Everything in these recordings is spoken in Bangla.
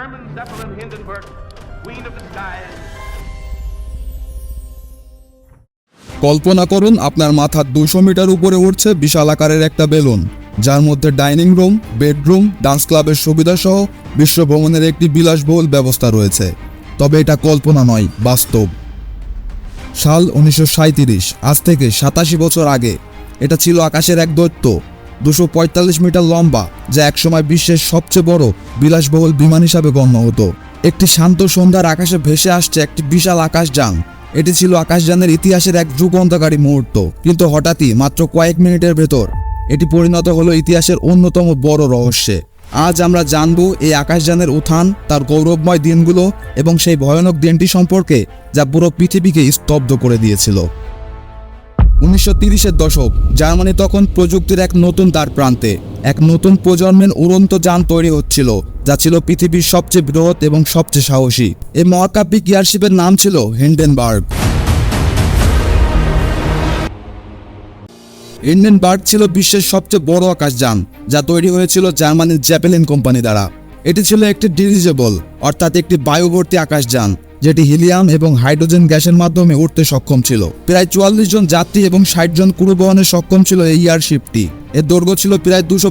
German Zeppelin Hindenburg, Queen of the Skies. কল্পনা করুন আপনার মাথার দুশো মিটার উপরে উঠছে বিশাল আকারের একটা বেলুন যার মধ্যে ডাইনিং রুম বেডরুম ডান্স ক্লাবের সুবিধা সহ বিশ্ব ভ্রমণের একটি বিলাসবহুল ব্যবস্থা রয়েছে। তবে এটা কল্পনা নয় বাস্তব। সাল উনিশশো সাঁইত্রিশ আজ থেকে সাতাশি বছর আগে। এটা ছিল আকাশের এক দৈত্য। দুশো মিটার লম্বা, যা একসময় বিশ্বের সবচেয়ে বড় বিলাসবহুল বিমান হিসাবে গণ্য হতো। একটি শান্ত সন্ধ্যার আকাশে ভেসে আসছে একটি বিশাল আকাশযান। এটি ছিল আকাশযানের ইতিহাসের এক যুগান্তকারী মুহূর্ত, কিন্তু হঠাৎই মাত্র কয়েক মিনিটের ভেতর এটি পরিণত হলো ইতিহাসের অন্যতম বড় রহস্যে। আজ আমরা জানব এই আকাশযানের উত্থান, তার গৌরবময় দিনগুলো এবং সেই ভয়ানক দিনটি সম্পর্কে, যা পুরো পৃথিবীকে স্তব্ধ করে দিয়েছিল। উনিশশো তিরিশের দশক, জার্মানি তখন প্রযুক্তির এক নতুন দ্বার প্রান্তে এক নতুন প্রজন্মের উড়ন্ত যান তৈরি হচ্ছিল, যা ছিল পৃথিবীর সবচেয়ে বৃহৎ এবং সবচেয়ে সাহসী। এই মহাকাব্যিক এয়ারশিপের নাম ছিল হিন্ডেনবার্গ। হিন্ডেনবার্গ ছিল বিশ্বের সবচেয়ে বড় আকাশযান, যা তৈরি হয়েছিল জার্মানির জ্যাপেলিন কোম্পানি দ্বারা। এটি ছিল একটি ডিরিজেবল, অর্থাৎ একটি বায়ুভর্তি আকাশযান যেটি হিলিয়াম এবং হাইড্রোজেন গ্যাসের মাধ্যমে উঠতে সক্ষম ছিল। প্রায় চুয়াল্লিশ জন যাত্রী এবং ষাট জন ক্রু বহনে সক্ষম ছিল এই এয়ারশিপটি। এর দৈর্ঘ্য ছিল প্রায় দুশো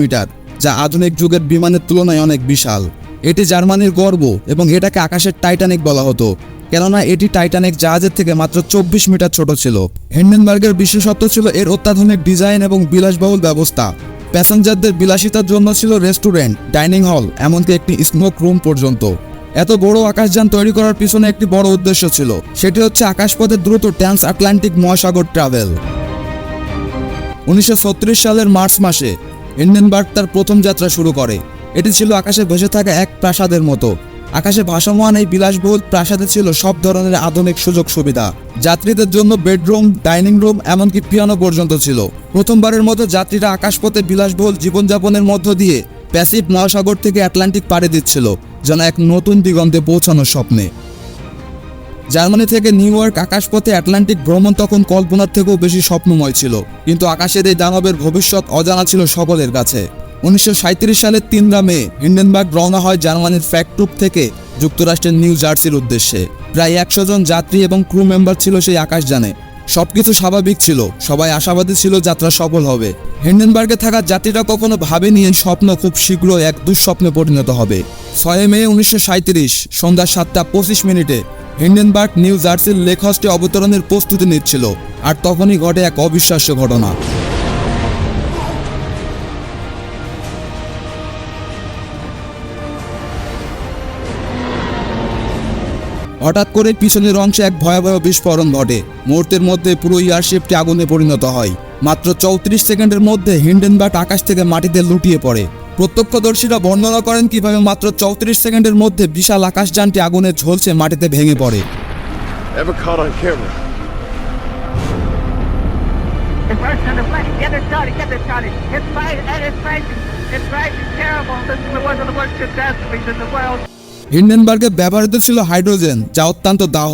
মিটার, যা আধুনিক যুগের বিমানের তুলনায় অনেক বিশাল। এটি জার্মানির গর্ব এবং এটাকে আকাশের টাইটানিক বলা হতো, কেননা এটি টাইটানিক জাহাজের থেকে মাত্র চব্বিশ মিটার ছোট ছিল। হেন্ডেনবার্গের বিশেষত্ব ছিল এর অত্যাধুনিক ডিজাইন এবং বিলাসবহুল ব্যবস্থা। প্যাসেঞ্জারদের বিলাসিতার জন্য ছিল রেস্টুরেন্ট, ডাইনিং হল, এমনকি একটি স্মোক রুম পর্যন্ত। এত বড় আকাশযান তৈরি করার পিছনে একটি বড় উদ্দেশ্য ছিল। সেটি হচ্ছে আকাশপথে দ্রুত ট্রান্স আটলান্টিক মহাসাগর ট্রাভেল। উনিশশো সালের মার্চ মাসে হিন্ডেনবার্গ তার প্রথম যাত্রা শুরু করে। এটি ছিল আকাশে ভেসে থাকা এক প্রাসাদের মতো। আকাশে ভাসমান এই বিলাসবহুল প্রাসাদে ছিল সব ধরনের আধুনিক সুযোগ সুবিধা। যাত্রীদের জন্য বেডরুম, ডাইনিং রুম, এমনকি পিয়ানো পর্যন্ত ছিল। প্রথমবারের মতো যাত্রীরা আকাশপথে বিলাসবহুল জীবনযাপনের মধ্য দিয়ে প্যাসিভ মহাসাগর থেকে আটলান্টিক পাড়ি দিচ্ছিল। যেন এক নতুন দিগন্তে পৌঁছানোর স্বপ্নে। জার্মানি থেকে নিউ ইয়র্ক আকাশপথে আটলান্টিক ভ্রমণ তখন কল্পনার থেকেও বেশি স্বপ্নময় ছিল। কিন্তু আকাশের এই দানবের ভবিষ্যৎ অজানা ছিল সকলের কাছে। উনিশশো সাঁইত্রিশ সালের তিনরা মে হিন্ডেনবার্গ রওনা হয় জার্মানির ফ্যাক্টুপ থেকে যুক্তরাষ্ট্রের নিউ জার্সির উদ্দেশ্যে। প্রায় একশো জন যাত্রী এবং ক্রু মেম্বার ছিল সেই আকাশযানে। সবকিছু স্বাভাবিক ছিল। সবাই আশাবাদী ছিল যাত্রা সফল হবে। হেন্ডেনবার্গে থাকা যাত্রীরা কখনো ভাবে নিয়ে স্বপ্ন খুব শীঘ্র এক দুঃস্বপ্নে পরিণত হবে। ছয় মে উনিশশো সাঁইত্রিশ, সন্ধ্যা সাতটা পঁচিশ মিনিটে হিন্ডেনবার্গ নিউ জার্সির লেখ হস্টে অবতরণের প্রস্তুতি নিচ্ছিল, আর তখনই ঘটে এক অবিশ্বাস্য ঘটনা। হঠাৎ করে পিছনের অংশে এক ভয়াবহ বিস্ফোরণ ঘটে। মুহূর্তের মধ্যে পুরো এয়ারশিপটি আগুনে পরিণত হয়। মাত্র চৌত্রিশ সেকেন্ডের মধ্যে হিন্ডেনবার্গ আকাশ থেকে মাটিতে লুটিয়ে পড়ে। প্রত্যক্ষদর্শীরা বর্ণনা করেন কীভাবে মাত্র চৌত্রিশ সেকেন্ডের মধ্যে বিশাল আকাশযানটি আগুনে ঝলসে মাটিতে ভেঙে পড়ে? It's right, and it's terrible. This is one of the worst catastrophes in the world. হিন্ডেনবার্গে ব্যবহৃত ছিল হাইড্রোজেন যা অত্যন্ত দাহ।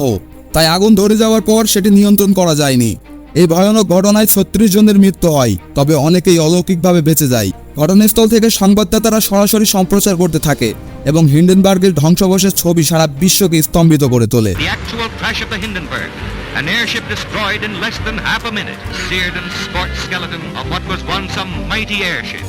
তাই আগুন ধরে যাওয়ার পর সেটি নিয়ন্ত্রণ করা যায়নি। এই ভয়ানক ঘটনায় ছত্রিশ জনের মৃত্যু হয় তবে অনেকেই অলৌকিকভাবে বেঁচে যায়। ঘটনাস্থল থেকে সংবাদদাতারা সরাসরি সম্প্রচার করতে থাকে এবং হিন্ডেনবার্গের ধ্বংসাবশেষ ছবি সারা বিশ্বকে স্তম্ভিত করে তোলে। An airship destroyed in less than half a minute, seared and scorched skeleton of what was once a mighty airship.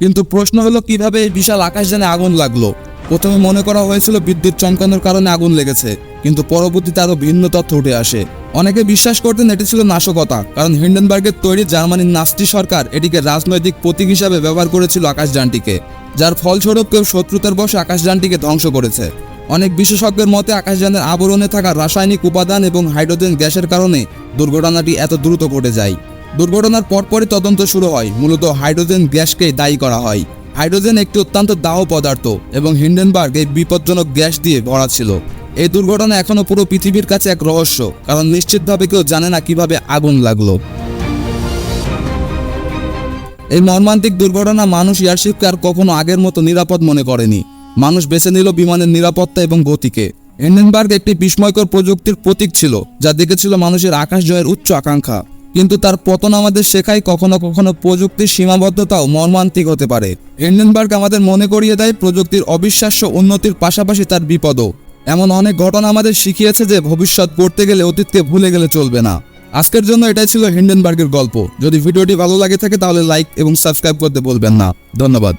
কিন্তু প্রশ্ন হলো, কীভাবে এই বিশাল আকাশযানে আগুন লাগল? প্রথমে মনে করা হয়েছিল বিদ্যুৎ চমকানোর কারণে আগুন লেগেছে, কিন্তু পরবর্তীতে আরও ভিন্ন তথ্য উঠে আসে। অনেকে বিশ্বাস করতেন এটি ছিল নাশকতা, কারণ হিন্ডেনবার্গের তৈরি জার্মানির নাস্তি সরকার এটিকে রাজনৈতিক প্রতীক হিসাবে ব্যবহার করেছিল আকাশযানটিকে যার ফলস্বরূপ কেউ শত্রুতার বসে আকাশযানটিকে ধ্বংস করেছে। অনেক বিশেষজ্ঞের মতে আকাশযানের আবরণে থাকা রাসায়নিক উপাদান এবং হাইড্রোজেন গ্যাসের কারণে দুর্ঘটনাটি এত দ্রুত ঘটে যায়। দুর্ঘটনার পরপরই তদন্ত শুরু হয়। মূলত হাইড্রোজেন গ্যাসকে দায়ী করা হয়। হাইড্রোজেন একটি অত্যন্ত দাহ পদার্থ এবং হিন্ডেনবার্গ এই বিপজ্জনক গ্যাস দিয়ে ভরা ছিল। এই দুর্ঘটনা এখনও পুরো পৃথিবীর কাছে এক রহস্য, কারণ নিশ্চিতভাবে কেউ জানে না কীভাবে আগুন লাগল। এই মর্মান্তিক দুর্ঘটনা মানুষ এয়ারশিপকে আর কখনো আগের মতো নিরাপদ মনে করেনি। মানুষ বেছে নিল বিমানের নিরাপত্তা এবং গতিকে। হিন্ডেনবার্গ একটি বিস্ময়কর প্রযুক্তির প্রতীক ছিল, যা দেখেছিল মানুষের আকাশ জয়ের উচ্চ আকাঙ্ক্ষা। কিন্তু তার পতন আমাদের শেখায় কখনো কখনো প্রযুক্তির সীমাবদ্ধতাও মর্মান্তিক হতে পারে। হিন্ডেনবার্গ আমাদের মনে করিয়ে দেয়, প্রযুক্তির অবিশ্বাস্য উন্নতির পাশাপাশি তার বিপদও। এমন অনেক ঘটনা আমাদের শিখিয়েছে যে ভবিষ্যৎ পড়তে গেলে অতীতকে ভুলে গেলে চলবে না। আজকের জন্য এটাই ছিল হিন্ডেনবার্গের গল্প। যদি ভিডিওটি ভালো লাগে থাকে তাহলে লাইক এবং সাবস্ক্রাইব করতে বলবেন না। ধন্যবাদ।